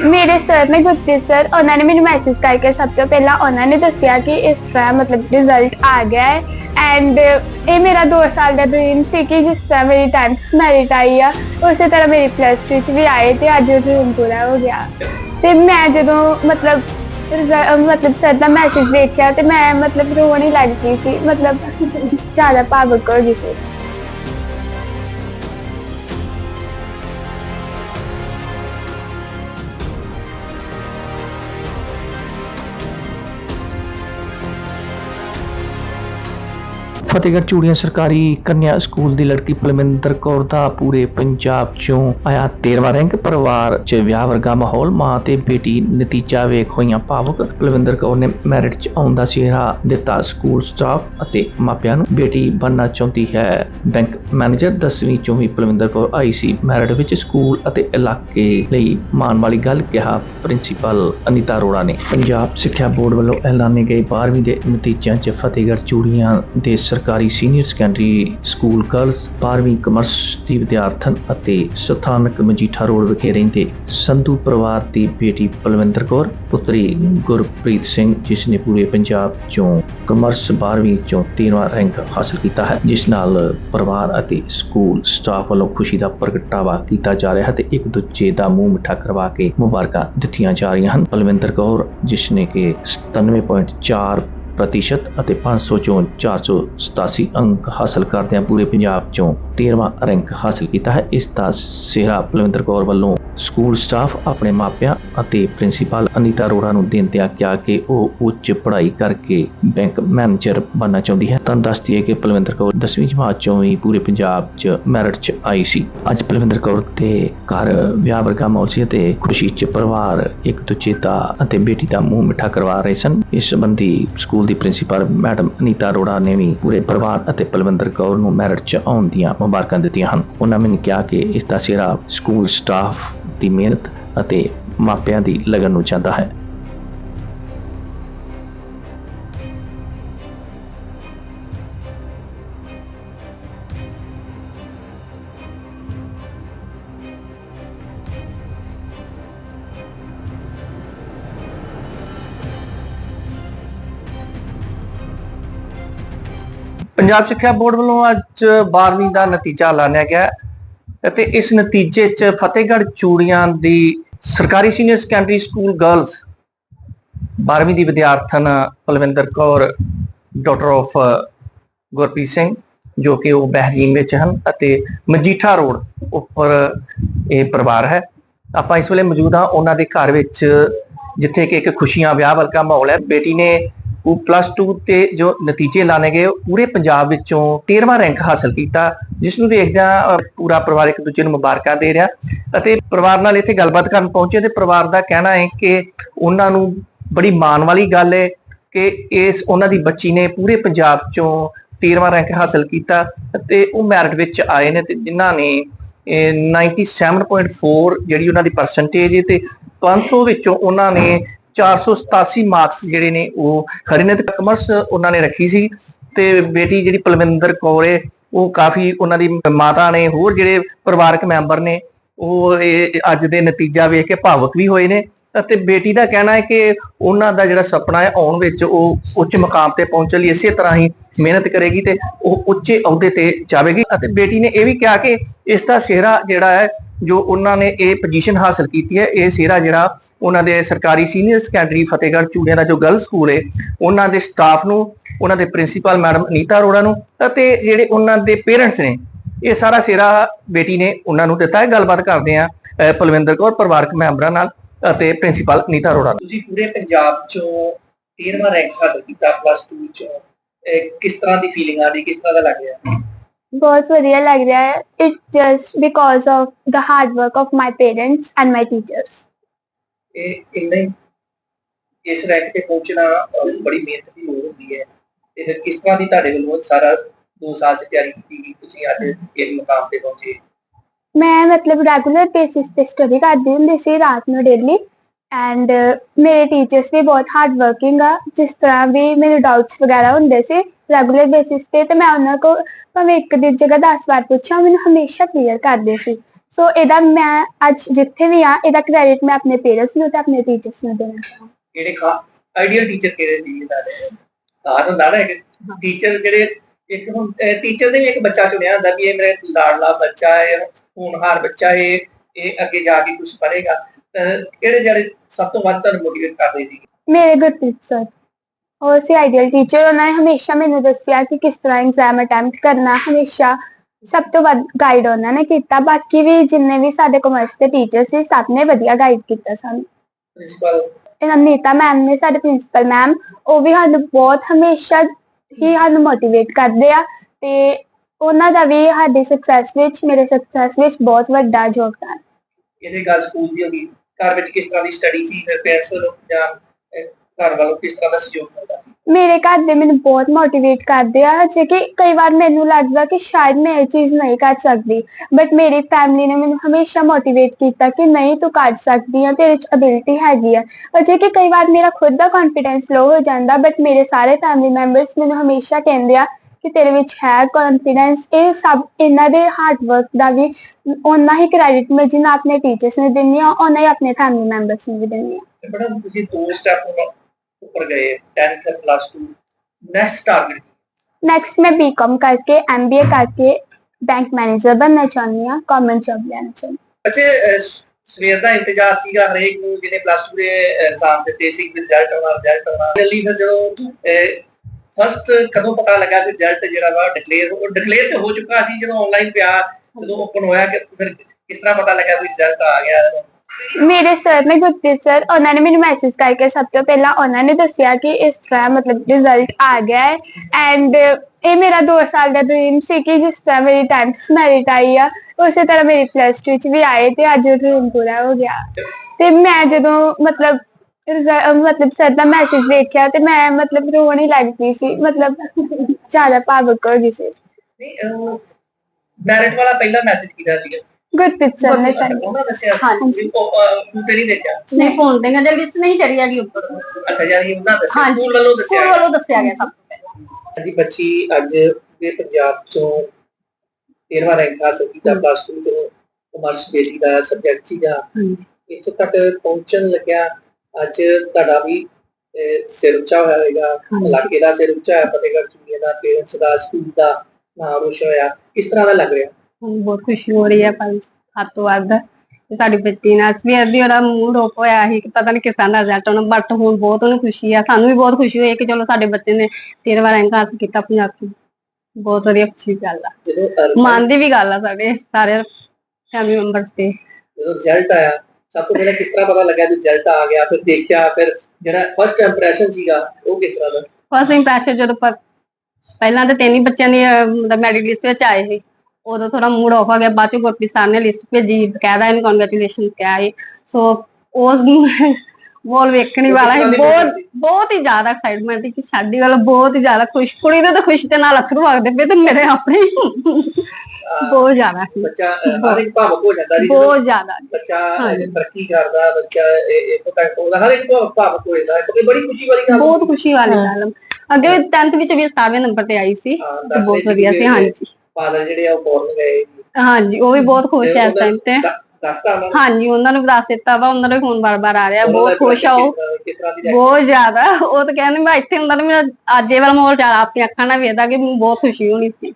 ਮੇਰੇ ਸਰ ਨੇ ਗੁਰਪ੍ਰੀਤ ਸਰ ਉਹਨਾਂ ਨੇ ਮੈਨੂੰ ਮੈਸੇਜ ਕਰਕੇ ਸਭ ਤੋਂ ਪਹਿਲਾਂ ਉਹਨਾਂ ਨੇ ਦੱਸਿਆ ਕਿ ਇਸ ਤਰ੍ਹਾਂ ਮਤਲਬ ਰਿਜ਼ਲਟ ਆ ਗਿਆ ਹੈ ਐਂਡ ਇਹ ਮੇਰਾ 2 ਸਾਲ ਦਾ ਡ੍ਰੀਮ ਸੀ ਕਿ ਜਿਸ ਤਰ੍ਹਾਂ ਮੇਰੀ 10th ਮੈਰਿਟ ਆਈ ਆ, ਉਸੇ ਤਰ੍ਹਾਂ ਮੇਰੀ ਪਲੱਸ 2 ਚ ਵੀ ਆਏ ਤੇ ਅੱਜ ਉਹ ਡ੍ਰੀਮ ਪੂਰਾ ਹੋ ਗਿਆ। ਤੇ ਮੈਂ ਜਦੋਂ ਮਤਲਬ ਰਿਜ਼ਲ- ਮਤਲਬ ਸਰ ਦਾ ਮੈਸੇਜ ਦੇਖਿਆ ਤੇ ਮੈਂ ਮਤਲਬ ਰੋਣ ਹੀ ਲੱਗ ਗਈ ਸੀ, ਮਤਲਬ ਜ਼ਿਆਦਾ ਭਾਵੁਕ ਹੋ ਗਈ ਸੀ। ਫਤਿਹਗੜ੍ਹ ਚੂੜੀਆਂ ਸਰਕਾਰੀ ਕੰਨਿਆ ਸਕੂਲ ਦੀ ਲੜਕੀ ਪਲਵਿੰਦਰ ਕੌਰ ਦਾ ਪੂਰੇ ਪੰਜਾਬ ਚੋਂ ਆਇਆ 13ਵਾਂ ਰੈਂਕ। ਪਰਿਵਾਰ 'ਚ ਵਿਆਹ ਵਰਗਾ ਮਾਹੌਲ, ਮਾਂ ਤੇ ਬੇਟੀ, ਨਤੀਜਾ ਵੇਖ ਹੋਈਆਂ ਭਾਵੁਕ। ਪਲਵਿੰਦਰ ਕੌਰ ਨੇ ਮੈਰਿਟ 'ਚ ਆਉਣ ਸਿਹਰਾ ਦਿੱਤਾ। ਸਕੂਲ ਸਟਾਫ ਅਤੇ ਮਾਪਿਆਂ ਨੂੰ ਬੇਟੀ ਬਣਨਾ ਚਾਹੁੰਦੀ ਹੈ। ਬੈਂਕ ਮੈਨੇਜਰ 10ਵੀਂ ਚੋਂ ਵੀ ਪਲਵਿੰਦਰ ਕੌਰ ਆਈ ਸੀ ਮੈਰਿਟ ਵਿੱਚ ਸਕੂਲ ਅਤੇ ਇਲਾਕੇ ਲਈ ਮਾਣ ਵਾਲੀ ਗੱਲ ਕਿਹਾ ਪ੍ਰਿੰਸੀਪਲ ਅਨੀਤਾ ਅਰੋੜਾ ਨੇ। ਪੰਜਾਬ ਸਿੱਖਿਆ ਬੋਰਡ ਵੱਲੋਂ ਐਲਾਨੇ ਗਏ 12ਵੀਂ ਦੇ ਨਤੀਜਿਆਂ 'ਚ ਫਤਿਹਗੜ੍ਹ ਚੂੜੀਆਂ ਦੇ ਸਰਕਾਰੀ ਸੀਨੀਅਰ ਸੈਕੰਡਰੀ ਸਕੂਲ ਗਰਲਸ 12ਵੀਂ ਕਮਰਸ ਦੀ ਵਿਦਿਆਰਥਣ ਅਤੇ ਸਥਾਨਕ ਮਜੀਠਾ ਰੋਡ ਵਿਖੇ ਰਹਿੰਦੇ ਸੰਧੂ ਪਰਿਵਾਰ ਦੀ ਬੇਟੀ ਪਲਵਿੰਦਰ ਕੌਰ, ਪੁੱਤਰੀ ਗੁਰਪ੍ਰੀਤ ਸਿੰਘ, ਜਿਸ ਨੇ ਪੂਰੇ ਪੰਜਾਬ ਚੋਂ ਕਮਰਸ 12ਵੀਂ ਚੋਂ 13ਵਾਂ ਰੈਂਕ ਹਾਸਲ ਕੀਤਾ ਹੈ, ਜਿਸ ਨਾਲ ਪਰਿਵਾਰ ਅਤੇ ਸਕੂਲ ਸਟਾਫ ਵੱਲੋਂ ਖੁਸ਼ੀ ਦਾ ਪ੍ਰਗਟਾਵਾ ਕੀਤਾ ਜਾ ਰਿਹਾ ਹੈ ਤੇ ਇੱਕ ਦੂਜੇ ਦਾ ਮੂੰਹ ਮਿੱਠਾ ਕਰਵਾ ਕੇ ਮੁਬਾਰਕਾਂ ਦਿੱਤੀਆਂ ਜਾ ਰਹੀਆਂ ਹਨ। ਪਲਵਿੰਦਰ ਕੌਰ, ਜਿਸ ਨੇ ਕਿ 97.4 ਪ੍ਰਤੀਸ਼ਤ ਅਤੇ 500 ਚੋਂ 487 ਅੰਕ ਹਾਸਲ ਕਰਦਿਆਂ ਪੂਰੇ ਪੰਜਾਬ ਚੋਂ 13ਵਾਂ ਰੈਂਕ ਹਾਸਲ ਕੀਤਾ ਹੈ ਇਸ ਦਾ ਸਿਹਰਾ ਪਲਵਿੰਦਰ ਕੌਰ ਵੱਲੋਂ ਸਕੂਲ ਸਟਾਫ ਆਪਣੇ ਮਾਪਿਆਂ ਅਤੇ ਪ੍ਰਿੰਸੀਪਲ ਅਨੀਤਾ ਅਰੋੜਾ ਨੂੰ ਦਿੰਦਿਆਂ ਕਿਹਾ ਕਿ ਉਹ ਉੱਚ ਪੜ੍ਹਾਈ ਕਰਕੇ ਬੈਂਕ ਮੈਨੇਜਰ ਬਣਨਾ ਚਾਹੁੰਦੀ ਹੈ ਤਾਂ ਦੱਸ ਦਈਏ ਕਿ ਬਲਵਿੰਦਰ ਕੌਰ 10ਵੀਂ ਜਮਾਤ ਚੋਂ ਹੀ ਪੂਰੇ ਪੰਜਾਬ 'ਚ ਮੈਰਿਟ 'ਚ ਆਈ ਸੀ ਅੱਜ ਬਲਵਿੰਦਰ ਕੌਰ ਦੇ ਘਰ ਵਿਆਹ ਵਰਗਾ ਮਾਹੌਲ ਸੀ ਅਤੇ ਖੁਸ਼ੀ 'ਚ ਪਰਿਵਾਰ ਇੱਕ ਦੂਜੇ ਦਾ ਅਤੇ ਬੇਟੀ ਦਾ ਮੂੰਹ ਮਿੱਠਾ ਕਰਵਾ ਰਹੇ ਸਨ ਇਸ ਸੰਬੰਧੀ ਸਕੂਲ ਦੀ ਪ੍ਰਿੰਸੀਪਲ ਮੈਡਮ ਅਨੀਤਾ ਅਰੋੜਾ ਨੇ ਵੀ ਪੂਰੇ ਪਰਿਵਾਰ ਅਤੇ ਪਲਵਿੰਦਰ ਕੌਰ ਨੂੰ ਮੈਰਿਟ 'ਚ ਆਉਣ ਦੀਆਂ ਮੁਬਾਰਕਾਂ ਦਿੱਤੀਆਂ ਹਨ। ਉਹਨਾਂ ਨੇ ਕਿਹਾ ਕਿ ਇਸ ਦਾ ਸਿਹਰਾ ਸਕੂਲ ਸਟਾਫ ਦੀ ਮਿਹਨਤ ਅਤੇ ਮਾਪਿਆਂ ਦੀ ਲਗਨ ਨੂੰ ਜਾਂਦਾ ਹੈ। ਪੰਜਾਬ ਸਿੱਖਿਆ ਬੋਰਡ ਵੱਲੋਂ ਅੱਜ 12ਵੀਂ ਦਾ ਨਤੀਜਾ ਐਲਾਨਿਆ ਗਿਆ ਅਤੇ ਇਸ ਨਤੀਜੇ 'ਚ ਫਤਿਹਗੜ੍ਹ ਚੂੜੀਆਂ ਦੀ ਸਰਕਾਰੀ ਸੀਨੀਅਰ ਸੈਕੰਡਰੀ ਸਕੂਲ ਗਰਲਸ 12ਵੀਂ ਦੀ ਵਿਦਿਆਰਥਣ ਪਲਵਿੰਦਰ ਕੌਰ, ਡਾਕਟਰ ਆਫ ਗੁਰਪ੍ਰੀਤ ਸਿੰਘ, ਜੋ ਕਿ ਉਹ ਬਹਿਰੀਨ ਵਿੱਚ ਹਨ ਅਤੇ ਮਜੀਠਾ ਰੋਡ ਉੱਪਰ ਇਹ ਪਰਿਵਾਰ ਹੈ। ਆਪਾਂ ਇਸ ਵੇਲੇ ਮੌਜੂਦ ਹਾਂ ਉਹਨਾਂ ਦੇ ਘਰ ਵਿੱਚ, ਜਿੱਥੇ ਕਿ ਇੱਕ ਖੁਸ਼ੀਆਂ ਵਿਆਹ ਵਰਗਾ ਮਾਹੌਲ ਹੈ। ਬੇਟੀ ਨੇ ਉਹ ਪਲੱਸ 2 ਤੇ ਜੋ ਨਤੀਜੇ ਲਾਣੇ ਗਏ ਉਹ ਪੂਰੇ ਪੰਜਾਬ ਵਿੱਚੋਂ 13ਵਾਂ ਰੈਂਕ ਹਾਸਲ ਕੀਤਾ ਜਿਸ ਨੂੰ ਦੇਖਦਿਆਂ ਪੂਰਾ ਪਰਿਵਾਰ ਇੱਕ ਦੂਜੇ ਨੂੰ ਮੁਬਾਰਕਾਂ ਦੇ ਰਿਹਾ। ਅਤੇ ਪਰਿਵਾਰ ਨਾਲ ਇੱਥੇ ਗੱਲਬਾਤ ਕਰਨ ਪਹੁੰਚੇ ਤੇ ਪਰਿਵਾਰ ਦਾ ਕਹਿਣਾ ਹੈ ਕਿ ਉਹਨਾਂ ਨੂੰ ਬੜੀ ਮਾਣ ਵਾਲੀ ਗੱਲ ਹੈ ਕਿ ਇਸ ਉਹਨਾਂ ਦੀ ਬੱਚੀ ਨੇ ਪੂਰੇ ਪੰਜਾਬ ਚੋਂ 13ਵਾਂ ਰੈਂਕ ਹਾਸਲ ਕੀਤਾ ਅਤੇ ਉਹ ਮੈਰਿਟ ਵਿੱਚ ਆਏ ਨੇ ਤੇ ਜਿਨ੍ਹਾਂ ਨੇ, ਇਹ 97.4 ਜਿਹੜੀ ਉਹਨਾਂ ਦੀ ਪਰਸੈਂਟੇਜ ਹੈ ਤੇ 500 ਵਿੱਚੋਂ ਉਹਨਾਂ ਨੇ 487 ਮਾਰਕਸ ਜਿਹੜੇ ਨੇ ਉਹ ਖਰੇ ਨੇ ਤੇ ਕਮਰਸ ਉਹਨਾਂ ਨੇ ਰੱਖੀ ਸੀ ਤੇ ਬੇਟੀ ਜਿਹੜੀ ਪਲਵਿੰਦਰ ਕੌਰ ਹੈ ਉਹ ਕਾਫੀ ਉਹਨਾਂ ਦੀ ਮਾਤਾ ਨੇ, ਹੋਰ ਜਿਹੜੇ ਪਰਿਵਾਰਕ ਮੈਂਬਰ ਨੇ, ਉਹ ਇਹ ਅੱਜ ਦੇ ਨਤੀਜਾ ਵੇਖ ਕੇ ਭਾਵੁਕ ਵੀ ਹੋਏ ਨੇ ਅਤੇ ਬੇਟੀ ਦਾ ਕਹਿਣਾ ਹੈ ਕਿ ਉਹਨਾਂ ਦਾ ਜਿਹੜਾ ਸੁਪਨਾ ਹੈ ਆਉਣ ਵਿੱਚ ਉਹ ਉੱਚ ਮੁਕਾਮ ਤੇ ਪਹੁੰਚਣ ਲਈ ਇਸੇ ਤਰ੍ਹਾਂ ਹੀ ਮਿਹਨਤ ਕਰੇਗੀ ਤੇ ਉਹ ਉੱਚੇ ਅਹੁਦੇ ਤੇ ਜਾਵੇਗੀ। ਅਤੇ ਬੇਟੀ ਨੇ ਇਹ ਵੀ ਕਿਹਾ ਕਿ ਇਸ ਦਾ ਸਿਹਰਾ ਜਿਹੜਾ ਹੈ ਜੋ ਉਹਨਾਂ ਨੇ ਇਹ ਪੋਜੀਸ਼ਨ ਹਾਸਲ ਕੀਤੀ ਹੈ, ਇਹ ਸਿਹਰਾ ਜਿਹੜਾ ਉਹਨਾਂ ਦੇ ਸਰਕਾਰੀ ਸੀਨੀਅਰ ਸੈਕੰਡਰੀ ਫਤਿਹਗੜ੍ਹ ਚੂੜੀਆਂ ਦਾ ਜੋ ਗਰਲ ਸਕੂਲ ਹੈ ਉਹਨਾਂ ਦੇ ਸਟਾਫ ਨੂੰ, ਉਹਨਾਂ ਦੇ ਪ੍ਰਿੰਸੀਪਲ ਮੈਡਮ ਅਨੀਤਾ ਅਰੋੜਾ ਨੂੰ ਅਤੇ ਜਿਹੜੇ ਉਹਨਾਂ ਦੇ ਪੇਰੈਂਟਸ ਨੇ, ਇਹ ਸਾਰਾ ਸਿਹਰਾ ਬੇਟੀ ਨੇ ਉਹਨਾਂ ਨੂੰ ਦਿੱਤਾ ਹੈ। ਗੱਲਬਾਤ ਕਰਦੇ ਆ ਪਲਵਿੰਦਰ ਕੌਰ, ਪਰਿਵਾਰਕ ਮੈਂਬਰਾਂ ਨਾਲ ਅਤੇ ਪ੍ਰਿੰਸੀਪਲ ਅਨੀਤਾ ਅਰੋੜਾ ਤੁਸੀਂ ਪੂਰੇ ਪੰਜਾਬ ਚੋਂ 13ਵਾਂ ਰੈਂਕ ਹਾਸਲ ਕੀਤਾ ਪਲੱਸ 2 ਚੋਂ। ਕਿਸ ਤਰ੍ਹਾਂ ਦੀ ਫੀਲਿੰਗ ਆ ਰਹੀ ਕਿਸ ਤਰ੍ਹਾਂ ਦਾ ਲੱਗ ਰਿਹਾ? ਬਹੁਤ ਵਧੀਆ ਲੱਗ ਰਿਹਾ ਹੈ। It just because of the hard work of my parents and my teachers ਇਹ ਇਸ ਰੈਂਕ ਤੇ ਪਹੁੰਚਣਾ ਅਹ, ਬੜੀ ਮਿਹਨਤ ਦੀ ਲੋੜ ਹੁੰਦੀ ਹੈ। ਤੇ ਫਿਰ ਕਿਸ ਤਰ੍ਹਾਂ ਦੀ ਤੁਹਾਡੇ ਵੱਲੋਂ ਸਾਰਾ 2 ਸਾਲ ਚ ਤਿਆਰੀ ਕੀਤੀ ਗਈ? ਤੁਸੀਂ ਅੱਜ ਇਸ ਮੁਕਾਮ ਤੇ ਪਹੁੰਚੇ। ਮੈਂ ਮਤਲਬ ਰੈਗੂਲਰ ਬੇਸਿਸ ਤੇ ਸਟੱਡੀ ਕਰਦੀ ਹੁੰਦੀ ਸੀ ਰਾਤ ਨੂੰ ਡੇਲੀ ਐਂਡ ਮੇਰੇ ਟੀਚਰਸ ਵੀ ਬਹੁਤ ਹਾਰਡ ਵਰਕਿੰਗ ਆ। ਜਿਸ ਤਰ੍ਹਾਂ ਵੀ ਮੇਰੇ ਡਾਊਟਸ ਵਗੈਰਾ ਹੁੰਦੇ ਸੀ ਰੈਗੂਲਰ ਬੇਸਿਸ ਤੇ ਤੇ ਮੈਂ ਉਹਨਾਂ ਕੋ ਭਾਵੇਂ ਇੱਕ ਦੀ ਜਗ੍ਹਾ 10 ਵਾਰ ਪੁੱਛਾਂ ਮੈਨੂੰ ਹਮੇਸ਼ਾ ਕਲੀਅਰ ਕਰਦੇ ਸੀ। ਸੋ ਇਹਦਾ ਮੈਂ ਅੱਜ ਜਿੱਥੇ ਵੀ ਆ ਇਹਦਾ ਕ੍ਰੈਡਿਟ ਮੈਂ ਆਪਣੇ ਪੇਰੈਂਟਸ ਨੂੰ ਤੇ ਆਪਣੇ ਟੀਚਰਸ ਨੂੰ ਦੇਣਾ ਚਾਹਾਂਗੀ। ਜਿਹੜੇ ਖਾ ਆਈਡੀਅਲ ਟੀਚਰ ਕਿਹੜੇ ਸੀ? ਤੁਹਾਡੇ ਆਹ ਹੁੰਦਾ ਨਾ ਇੱਕ। ਟੀਚਰ ਜਿਹੜੇ ਇੱਕ ਹੁਣ ਟੀਚਰ ਨੇ ਵੀ ਇੱਕ ਬੱਚਾ ਚੁਣਿਆ ਹੁੰਦਾ ਵੀ ਇਹ ਮੇਰੇ ਲਾਡਲਾ ਬੱਚਾ ਹੈ ਹੋਣਹਾਰ ਬੱਚਾ ਹੈ ਇਹ ਅੱਗੇ ਜਾ ਕੇ ਕੁਝ ਅਹ ਕਿਹੜੇ ਜਿਹੜੇ ਸਭ ਤੋਂ ਵੱਧ ਤੁਹਾਨੂੰ ਮੋਟੀਵੇਟ ਕਰਦੇ ਸੀ ਮੇਰੇ ਗੁਰਪ੍ਰੀਤ ਸਰ ਉਹ ਸੀ ਆਈਡੀਅਲ ਟੀਚਰ ਉਹਨਾਂ ਨੇ ਹਮੇਸ਼ਾ ਮੈਨੂੰ ਦੱਸਿਆ ਕਿ ਕਿਸ ਤਰ੍ਹਾਂ ਐਗਜ਼ਾਮ ਅਟੈਂਪਟ ਕਰਨਾ। ਹਮੇਸ਼ਾ ਸਭ ਤੋਂ ਵੱਧ ਗਾਈਡ ਉਹਨਾਂ ਨੇ ਕੀਤਾ। ਬਾਕੀ ਵੀ ਜਿੰਨੇ ਵੀ ਸਾਡੇ ਕਮਰਸ ਦੇ ਟੀਚਰ ਸੀ ਸਭ ਨੇ ਵਧੀਆ ਗਾਈਡ ਕੀਤਾ ਸਾਨੂੰ। ਪ੍ਰਿੰਸੀਪਲ ਇਹਨਾਂ ਨੀਤਾ ਮੈਮ ਨੇ ਸਾਡੇ ਪ੍ਰਿੰਸੀਪਲ ਮੈਮ ਉਹ ਵੀ ਸਾਨੂੰ ਬਹੁਤ ਹਮੇਸ਼ਾ ਹੀ ਸਾਨੂੰ ਮੋਟੀਵੇਟ ਕਰਦੇ ਆ। ਤੇ ਉਹਨਾਂ ਦਾ ਵੀ ਸਾਡੀ ਸਕਸੈਸ ਵਿੱਚ ਮੇਰੇ ਸਕਸੈਸ ਵਿੱਚ ਬਹੁਤ ਵੱਡਾ ਯੋਗਦਾਨ। ਇਹਦੇ ਗੱਲ ਸਕੂਲ ਦੀ ਹੋਗੀ ਘਰ ਵਿੱਚ ਕਿਸ ਤਰ੍ਹਾਂ ਦੀ ਸਟੱਡੀ ਸੀ, ਫਿਰ ਪੇਰੈਂਟਸ ਵੱਲੋਂ ਜਾਂ ਘਰ ਵੱਲੋਂ ਕਿਸ ਤਰ੍ਹਾਂ ਦਾ ਸਹਿਯੋਗ ਮਿਲਦਾ ਸੀ? ਮੇਰੇ ਘਰ ਦੇ ਮੈਨੂੰ ਬਹੁਤ ਮੋਟੀਵੇਟ ਕਰਦੇ ਆ ਜੇ ਕਿ ਕਈ ਵਾਰ ਮੈਨੂੰ ਲੱਗਦਾ ਕਿ ਸ਼ਾਇਦ ਮੈਂ ਇਹ ਚੀਜ਼ ਨਹੀਂ ਕਰ ਸਕਦੀ ਬਟ ਮੇਰੀ ਫੈਮਿਲੀ ਨੇ ਮੈਨੂੰ ਹਮੇਸ਼ਾ ਮੋਟੀਵੇਟ ਕੀਤਾ ਕਿ ਨਹੀਂ ਤੂੰ ਕਰ ਸਕਦੀ ਆ, ਤੇਰੇ ਚ ਅਬਿਲਿਟੀ ਹੈਗੀ ਆ। ਪਰ ਕਿ ਕਈ ਵਾਰ ਮੇਰਾ ਖੁਦ ਦਾ ਕੌਨਫੀਡੈਂਸ ਲੋ ਹੋ ਜਾਂਦਾ ਬਟ ਮੇਰੇ ਸਾਰੇ ਫੈਮਿਲੀ ਮੈਂਬਰਸ ਮੈਨੂੰ ਹਮੇਸ਼ਾ ਕਹਿੰਦੇ ਆ ਕਿ ਤੇਰੇ ਵਿੱਚ ਹੈ ਕੌਨਫੀਡੈਂਸ ਇਹ ਸਭ ਇਹਨਾਂ ਦੇ ਹਾਰਡ ਵਰਕ ਦਾ ਵੀ ਉਹਨਾਂ ਹੀ ਕ੍ਰੈਡਿਟ ਮੈਂ ਜਿੰਨਾ ਆਪਣੇ ਟੀਚਰਸ ਨੂੰ ਦਿੰਦੀ ਆ ਉਹਨਾਂ ਹੀ ਆਪਣੇ ਫੈਮਿਲੀ ਮੈਂਬਰਸ ਨੂੰ ਵੀ ਦਿੰਦੀ ਆ ਤੇ ਬੜਾ ਤੁਸੀਂ ਦੋ ਸਟੈਪ ਉੱਪਰ ਗਏ 10th plus 2 next target next ਮੈਂ ਬੀਕਾਮ ਕਰਕੇ ਐਮਬੀਏ ਕਰਕੇ ਬੈਂਕ ਮੈਨੇਜਰ ਬਣਨਾ ਚਾਹੁੰਦੀ ਹਾਂ ਗਵਰਨਮੈਂਟ ਜੌਬ ਲੈਣਾ ਚਾਹੁੰਦੀ ਅੱਛਾ ਸਵੇਰ ਦਾ ਇੰਤਜ਼ਾਰ ਸੀਗਾ ਹਰੇਕ ਨੂੰ ਜਿਹਨੇ ਪਲੱਸ 2 ਦੇ ਐਗਜ਼ਾਮ ਦਿੱਤੇ ਸੀ ਰਿਜ਼ਲਟ ਆਉਣਾ ਰਿਜ਼ਲਟ ਆਉਣਾ। ਜਲਦੀ ਫਿਰ ਜਦੋਂ ਫਸਟ ਕਦੋਂ ਪਤਾ ਲੱਗਾ ਕਿ ਰਿਜ਼ਲਟ ਜਿਹੜਾ ਵਾ ਡਿਕਲੇਅਰ ਡਿਕਲੇਅਰ ਤੇ ਹੋ ਚੁੱਕਾ ਸੀ ਜਦੋਂ ਆਨਲਾਈਨ ਪਿਆ ਜਦੋਂ ਓਪਨ ਹੋਇਆ ਕਿ ਫਿਰ ਕਿਸ ਤਰ੍ਹਾਂ ਪਤਾ ਲੱਗਾ ਵੀ ਰਿਜ਼ਲਟ ਆ ਗਿਆ। ਮੇਰੇ ਸਰ ਨੇ ਗੁਰਪ੍ਰੀਤ ਸਰ ਉਹਨਾਂ ਨੇ ਮੈਨੂੰ ਮੈਸੇਜ ਕਰਕੇ ਸਭ ਤੋਂ ਪਹਿਲਾਂ ਉਹਨਾਂ ਨੇ ਦੱਸਿਆ ਕਿ ਇਸ ਤਰ੍ਹਾਂ ਮਤਲਬ ਰਿਜ਼ਲਟ ਆ ਗਿਆ ਹੈ ਐਂਡ ਇਹ ਮੇਰਾ 2 ਸਾਲ ਦਾ ਡ੍ਰੀਮ ਸੀ ਕਿ ਜਿਸ ਤਰ੍ਹਾਂ ਮੇਰੀ 10th ਮੈਰਿਟ ਆਈ ਆ ਉਸੇ ਤਰ੍ਹਾਂ ਮੇਰੀ ਪਲੱਸ 2 ਚ ਵੀ ਆਏ ਤੇ ਅੱਜ ਉਹ ਡ੍ਰੀਮ ਪੂਰਾ ਹੋ ਗਿਆ ਤੇ ਮੈਂ ਜਦੋਂ ਮਤਲਬ ਰਿਜ਼ਲ- ਮਤਲਬ ਸਰ ਦਾ ਮੈਸੇਜ ਦੇਖਿਆ ਤੇ ਮੈਂ ਮਤਲਬ ਰੋਣ ਹੀ ਲੱਗ ਪਈ ਸੀ ਮਤਲਬ ਜ਼ਿਆਦਾ ਭਾਵੁਕ ਹੋ ਗਈ ਸੀ। ਮੈਰਿਟ ਵਾਲਾ ਪਹਿਲਾ ਮੈਸੇਜ ਕੀਤਾ ਸੀਗਾ? ਗੁਰਪ੍ਰੀਤ ਸਰ ਨੇ ਸਾਨੂੰ ਉਹਨਾਂ ਦੱਸਿਆ। ਹਾਂਜੀ। ਉਹ ਅਹ, ਤੂੰ ਤੇ ਨਹੀਂ ਦੇਖਿਆ? ਨਹੀਂ ਫੋਨ ਤੇ ਗੱਲ ਲਿਸਟ ਨਹੀਂ ਕਰੀ ਹੈਗੀ ਉੱਪਰ। ਅੱਛਾ ਯਾਨੀ ਉਹਨਾਂ ਦੱਸਿਆ। ਹਾਂਜੀ ਸਕੂਲ ਵੱਲੋਂ ਦੱਸਿਆ ਸਕੂਲ ਵੱਲੋਂ ਦੱਸਿਆ ਗਿਆ ਸਭ ਤੋਂ ਪਹਿਲਾਂ। ਸਾਡੀ ਬੱਚੀ ਅੱਜ ਦੇ ਪੰਜਾਬ ਤੋਂ 13ਵਾਂ ਰੈਂਕ ਹਾਸਲ ਕੀਤਾ ਪਲੱਸ 2 ਤੋਂ ਕਮਰਸ ਬੇਟੀ ਦਾ ਸਬਜੈਕਟ ਸੀਗਾ। ਇੱਥੋਂ ਤੱਕ ਪਹੁੰਚਣ ਲੱਗਿਆ। ਅੱਜ ਤੁਹਾਡਾ ਵੀ ਸਿਰ ਉੱਚਾ ਹੋਇਆ ਹੋਵੇਗਾ ਇਲਾਕੇ ਦਾ ਸਿਰ ਉੱਚਾ ਹੈ ਫਤਿਹਗੜ੍ਹ ਚੂੜੀਆਂ ਦਾ ਪੇਰੈਂਟਸ ਦਾ ਸਕੂਲ ਦਾ ਨਾਮ ਰੋਸ਼ਨ ਹੋਇਆ। ਕਿਸ ਤਰ੍ਹਾਂ ਦਾ ਲੱਗ ਰਿਹਾ? ਬਹੁਤ ਖੁਸ਼ੀ ਹੋ ਰਹੀ ਹੈ ਭਾਈ ਹੱਥ ਤੋਂ ਵੱਧ। ਸਾਡੀ ਬੱਚੀ ਨਾਲ ਸਵੇਰ ਦੀ ਉਹਦਾ ਮੂਡ ਆਫ ਹੋਇਆ ਸੀ ਕਿ ਪਤਾ ਨਹੀਂ ਕਿਸ ਦਾ ਰਿਜ਼ਲਟ ਆਉਣਾ ਬਟ ਹੁਣ ਬਹੁਤ ਉਹਨੂੰ ਖੁਸ਼ੀ ਆ ਸਾਨੂੰ ਵੀ ਬਹੁਤ ਖੁਸ਼ੀ ਹੋਈ ਕਿ ਚਲੋ ਸਾਡੇ ਬੱਚੇ ਨੇ 13ਵਾਂ ਰੈਂਕ ਹਾਸਲ ਕੀਤਾ ਪੰਜਾਬ। ਚ ਬਹੁਤ ਵਧੀਆ ਖੁਸ਼ੀ ਗੱਲ ਆ। ਮਾਣ ਦੀ ਵੀ ਗੱਲ ਆ ਸਾਡੇ ਸਾਰੇ ਫੈਮਿਲੀ ਮੈਂਬਰਸ ਤੇ। ਜਦੋਂ ਰਿਜ਼ਲਟ ਆਇਆ ਸਭ ਤੋਂ ਪਹਿਲਾਂ ਕਿਸ ਤਰ੍ਹਾਂ ਪਤਾ ਲੱਗਾ ਵੀ ਰਿਜ਼ਲਟ ਆ ਗਿਆ ਫਿਰ ਦੇਖਿਆ ਫਿਰ ਜਿਹੜਾ ਫਰਸਟ ਇੰਪ੍ਰੈਸ਼ਨ ਸੀਗਾ ਉਹ ਕਿਸ ਤਰ੍ਹਾਂ ਦਾ? ਫਸਟ ਇੰਪ੍ਰੈਸ਼ਨ ਜਦੋਂ ਪ- ਪਹਿਲਾਂ ਤਾਂ ਤਿੰਨ ਹੀ ਬੱਚਿਆਂ ਦੀ ਅਹ, ਮਤਲਬ ਮੈਰਿਟ ਲਿਸਟ ਵਿੱਚ ਆਏ ਸੀ। ਉਦੋਂ ਥੋੜਾ ਮੂਡ ਆਫ ਹੋ ਗਿਆ ਬਾਅਦ ਚ ਗੁਰਪ੍ਰੀਤ ਸਰ ਨੇ ਲਿਸਟ ਭੇਜੀ ਬਕਾਇਦਾ ਇਹਨੂੰ ਕੰਗ੍ਰੈਚੁਲੇਸ਼ਨ ਕਿਹਾ ਸੀ ਸੋ ਉਸ ਬੋਲ ਵੇਖਣੀ ਵਾਲਾ ਸੀ। ਬਹੁਤ ਬਹੁਤ ਹੀ ਜ਼ਿਆਦਾ ਐਕਸਾਈਟਮੈਂਟ ਕਿ ਸਾਡੀ ਵੱਲ ਬਹੁਤ ਹੀ ਜ਼ਿਆਦਾ ਖੁਸ਼। ਕੁੜੀ ਦੇ ਤਾਂ ਖੁਸ਼ੀ ਦੇ ਨਾਲ ਅਥਰੂ ਵਗਦੇ ਪਏ ਤੇ ਮੇਰੇ ਆਪਣੇ ਬਹੁਤ ਜ਼ਿਆਦਾ ਸੀ। ਬੱਚਾ ਅਹ, ਹਰ ਇੱਕ ਭਾਵਕ ਹੋ ਜਾਂਦਾ ਜੀ ਜਦੋਂ ਬਹੁਤ ਜ਼ਿਆਦਾ ਬੱਚਾ ਅਹ, ਹਾਂਜੀ। ਤਰੱਕੀ ਕਰਦਾ ਬੱਚਾ ਇਹ ਇਹ ਪਤਾ ਉਹਦਾ ਹਰ ਇੱਕ ਭਾਵ- ਭਾਵਕ ਹੋ ਜਾਂਦਾ। ਹੈ ਕਿਉਂਕਿ ਬੜੀ ਖੁਸ਼ੀ ਵਾਲੀ ਗੱਲ ਬਹੁਤ ਖੁਸ਼ੀ ਵਾਲੀ ਗੱਲ। ਅੱਗੇ 10th ਵਿੱਚ ਵੀ 17ਵੇਂ ਨੰਬਰ ਤੇ ਆਈ ਸੀ। ਹਾਂ, ਤੇ ਬਹੁਤ ਵਧੀਆ ਸੀ ਹਾਂਜੀ। ਫਾਦਰ ਜਿਹੜੇ ਆ ਉਹ ਬੋਰਨ ਗਏ ਹਾਂਜੀ ਉਹ ਵੀ ਬਹੁਤ ਖੁਸ਼ ਹੈ ਇਸ ਟਾਈਮ ਤੇ। ਦੱਸਦਾ ਉਹਨਾਂ ਨੂੰ? ਹਾਂਜੀ ਉਹਨਾਂ ਨੂੰ ਦੱਸ ਦਿੱਤਾ ਵਾ ਉਹਨਾਂ ਦਾ ਫੋਨ ਬਾਰ-ਬਾਰ ਆ ਰਿਹਾ ਉਹਨਾਂ ਬਹੁਤ ਖੁਸ਼ ਆ ਉਹ ਕਿਸ ਤਰ੍ਹਾਂ- ਬਹੁਤ ਜ਼ਿਆਦਾ ਉਹ ਤਾਂ ਕਹਿੰਦੇ ਮੈਂ ਇੱਥੇ ਹੁੰਦਾ ਤਾਂ ਮੇਰਾ ਅੱਜ ਇਹ ਵਾਲਾ ਮਾਹੌਲ ਚਾਹ ਆਪਣੀ ਅੱਖਾਂ ਨਾਲ ਵੇਖਦਾ ਕਿ ਮੈਨੂੰ ਬਹੁਤ ਖੁਸ਼ੀ ਹੋਣੀ ਸੀ।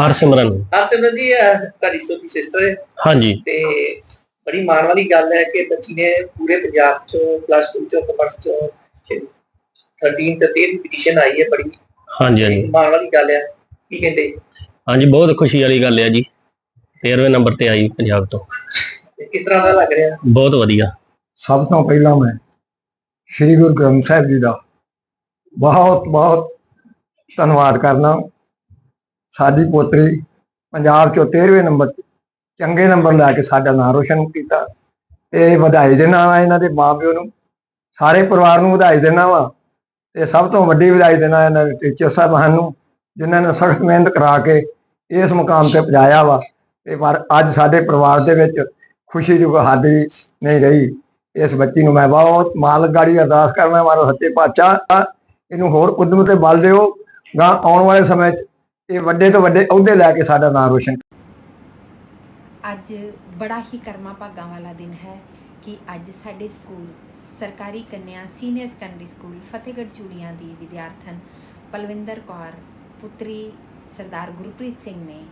ਹਰਸਿਮਰਨ। ਹਰਸਿਮਰਨ ਜੀ ਅਹ, ਤੁਹਾਡੀ ਛੋਟੀ ਸਿਸਟਰ ਹੈ। ਹਾਂਜੀ। ਤੇ ਬੜੀ ਮਾਣ ਵਾਲੀ ਗੱਲ ਹੈ ਕਿ ਬੱਚੀ ਨੇ ਪੂਰੇ ਪੰਜਾਬ ਚੋਂ ਪਲੱਸ 2 ਚੋਂ ਕਮਰਸ ਚੋਂ 13 ਤੇ 13 ਪੋਜੀਸ਼ਨ ਆਈ ਹੈ ਬੜੀ। ਹਾਂਜੀ ਹਾਂਜੀ। ਮਾਣ ਵਾਲੀ ਗੱਲ ਹੈ। ਕੀ ਕਹਿੰਦੇ? ਹਾਂਜੀ ਬਹੁਤ ਖੁਸ਼ੀ ਵਾਲੀ ਗੱਲ ਹੈ ਜੀ। 13ਵੇਂ ਨੰਬਰ ਤੇ ਆਈ ਪੰਜਾਬ ਤੋਂ। ਕਿਸ ਤਰ੍ਹਾਂ ਦਾ ਲੱਗ ਰਿਹਾ? ਬਹੁਤ ਵਧੀਆ। ਸਭ ਤੋਂ ਪਹਿਲਾਂ ਮੈਂ ਸ੍ਰੀ ਗੁਰੂ ਗ੍ਰੰਥ ਸਾਹਿਬ ਜੀ ਦਾ ਬਹੁਤ ਬਹੁਤ ਧੰਨਵਾਦ ਕਰਨਾ। ਸਾਡੀ ਪੋਤਰੀ ਪੰਜਾਬ ਚੋਂ 13ਵੇਂ ਨੰਬਰ ਤੇ ਚੰਗੇ ਨੰਬਰ ਲੈ ਕੇ ਸਾਡਾ ਨਾਂ ਰੋਸ਼ਨ ਕੀਤਾ। ਤੇ ਵਧਾਈ ਦੇਣਾ ਵਾ ਇਹਨਾਂ ਦੇ ਮਾਪਿਓ ਨੂੰ। ਸਾਰੇ ਪਰਿਵਾਰ ਨੂੰ ਵਧਾਈ ਦੇਣਾ ਵਾ। ਤੇ ਸਭ ਤੋਂ ਵੱਡੀ ਵਧਾਈ ਦੇਣਾ ਇਹਨਾਂ ਦੇ ਟੀਚਰ ਸਾਹਿਬਾਨ ਨੂੰ ਜਿਨ੍ਹਾਂ ਨੇ ਸਖਤ ਮਿਹਨਤ ਕਰਾ ਕੇ ਇਸ ਮੁਕਾਮ ਤੇ ਪਹੁੰਚਾਇਆ ਵਾ। ਤੇ ਪਰ ਅੱਜ ਸਾਡੇ ਪਰਿਵਾਰ ਦੇ ਵਿੱਚ ਖੁਸ਼ੀ ਜੋ ਸਾਡੀ ਨਹੀਂ ਰਹੀ। ਇਸ ਬੱਚੀ ਨੂੰ ਮੈਂ ਬਹੁਤ ਮਾਲਕ ਅਰਦਾਸ ਕਰਨਾ ਮਾਰੋ ਸੱਚੇ ਪਾਤਸ਼ਾਹ, ਇਹਨੂੰ ਹੋਰ ਉਦਮ ਤੇ ਬਲ ਦਿਓ। ਗਾਂ ਆਉਣ ਵਾਲੇ ਸਮੇਂ 'ਚ ਇਹ ਵੱਡੇ ਤੋਂ ਵੱਡੇ ਅਹੁਦੇ ਲੈ ਕੇ ਸਾਡਾ ਨਾਮ ਰੋਸ਼ਨ ਅੱਜ ਬੜਾ ਹੀ ਕਰਮਾ ਭਾਗਾਂ ਵਾਲਾ ਦਿਨ ਹੈ ਕਿ ਅੱਜ ਸਾਡੇ ਸਕੂਲ, ਸਰਕਾਰੀ ਕੰਨਿਆ, senior secondary school, Fatehgarh Churian ਦੀ ਵਿਦਿਆਰਥਣ ਪਲਵਿੰਦਰ ਕੌਰ, ਪੁੱਤਰੀ ਸਰਦਾਰ ਗੁਰਪ੍ਰੀਤ ਸਿੰਘ ਨੇ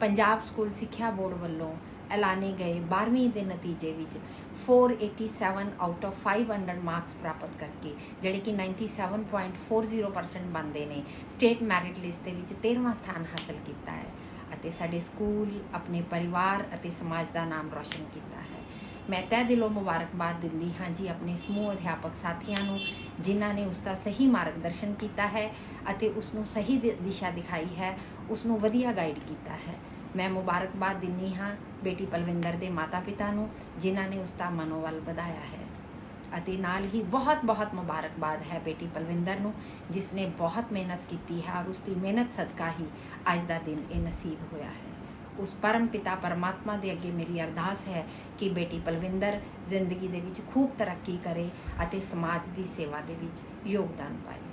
ਪੰਜਾਬ ਸਕੂਲ ਸਿੱਖਿਆ ਬੋਰਡ ਵੱਲੋਂ ਐਲਾਨੇ ਗਏ 12ਵੀਂ ਦੇ ਨਤੀਜੇ ਵਿੱਚ 487 ਆਊਟ ਆਫ 500 ਮਾਰਕਸ ਪ੍ਰਾਪਤ ਕਰਕੇ, ਜਿਹੜੇ ਕਿ 97.40% ਬੰਦੇ ਨੇ ਸਟੇਟ ਮੈਰਿਟ ਲਿਸਟ ਦੇ ਵਿੱਚ 13ਵਾਂ ਸਥਾਨ ਹਾਸਲ ਕੀਤਾ ਹੈ ਅਤੇ ਸਾਡੇ ਸਕੂਲ ਆਪਣੇ ਪਰਿਵਾਰ ਅਤੇ ਸਮਾਜ ਦਾ ਨਾਮ ਰੌਸ਼ਨ ਕੀਤਾ ਹੈ। ਮੈਂ ਤਹਿ ਦਿਲੋਂ ਮੁਬਾਰਕਬਾਦ ਦਿੰਦੀ ਹਾਂ ਜੀ ਆਪਣੇ ਸਮੂਹ ਅਧਿਆਪਕ ਸਾਥੀਆਂ ਨੂੰ, ਜਿਨ੍ਹਾਂ ਨੇ ਉਸ ਦਾ ਸਹੀ ਮਾਰਗਦਰਸ਼ਨ ਕੀਤਾ ਹੈ ਅਤੇ ਉਸ ਨੂੰ ਸਹੀ ਦਿਸ਼ਾ ਦਿਖਾਈ ਹੈ। ਉਸ ਨੂੰ ਵਧੀਆ ਗਾਈਡ ਕੀਤਾ ਹੈ। ਮੈਂ ਮੁਬਾਰਕਬਾਦ ਦਿੰਦੀ ਹਾਂ ਬੇਟੀ ਪਲਵਿੰਦਰ ਦੇ ਮਾਤਾ-ਪਿਤਾ ਨੂੰ, ਜਿਨ੍ਹਾਂ ਨੇ ਉਸ ਦਾ ਮਨੋਬਲ ਵਧਾਇਆ ਹੈ। ਅਤੇ ਨਾਲ ਹੀ ਬਹੁਤ ਬਹੁਤ ਮੁਬਾਰਕਬਾਦ ਹੈ ਬੇਟੀ ਪਲਵਿੰਦਰ ਨੂੰ ਜਿਸ ਨੇ ਬਹੁਤ ਮਿਹਨਤ ਕੀਤੀ ਹੈ ਔਰ ਉਸ ਦੀ ਮਿਹਨਤ ਸਦਕਾ ਹੀ ਅੱਜ ਦਾ ਦਿਨ ਇਹ ਨਸੀਬ ਹੋਇਆ ਹੈ। ਉਸ ਪਰਮ ਪਿਤਾ ਪਰਮਾਤਮਾ ਦੇ ਅੱਗੇ ਮੇਰੀ ਅਰਦਾਸ ਹੈ ਕਿ ਬੇਟੀ ਪਲਵਿੰਦਰ ਜ਼ਿੰਦਗੀ ਦੇ ਵਿੱਚ ਖੂਬ ਤਰੱਕੀ ਕਰੇ ਅਤੇ ਸਮਾਜ ਦੀ ਸੇਵਾ ਦੇ ਵਿੱਚ ਯੋਗਦਾਨ ਪਾਏ।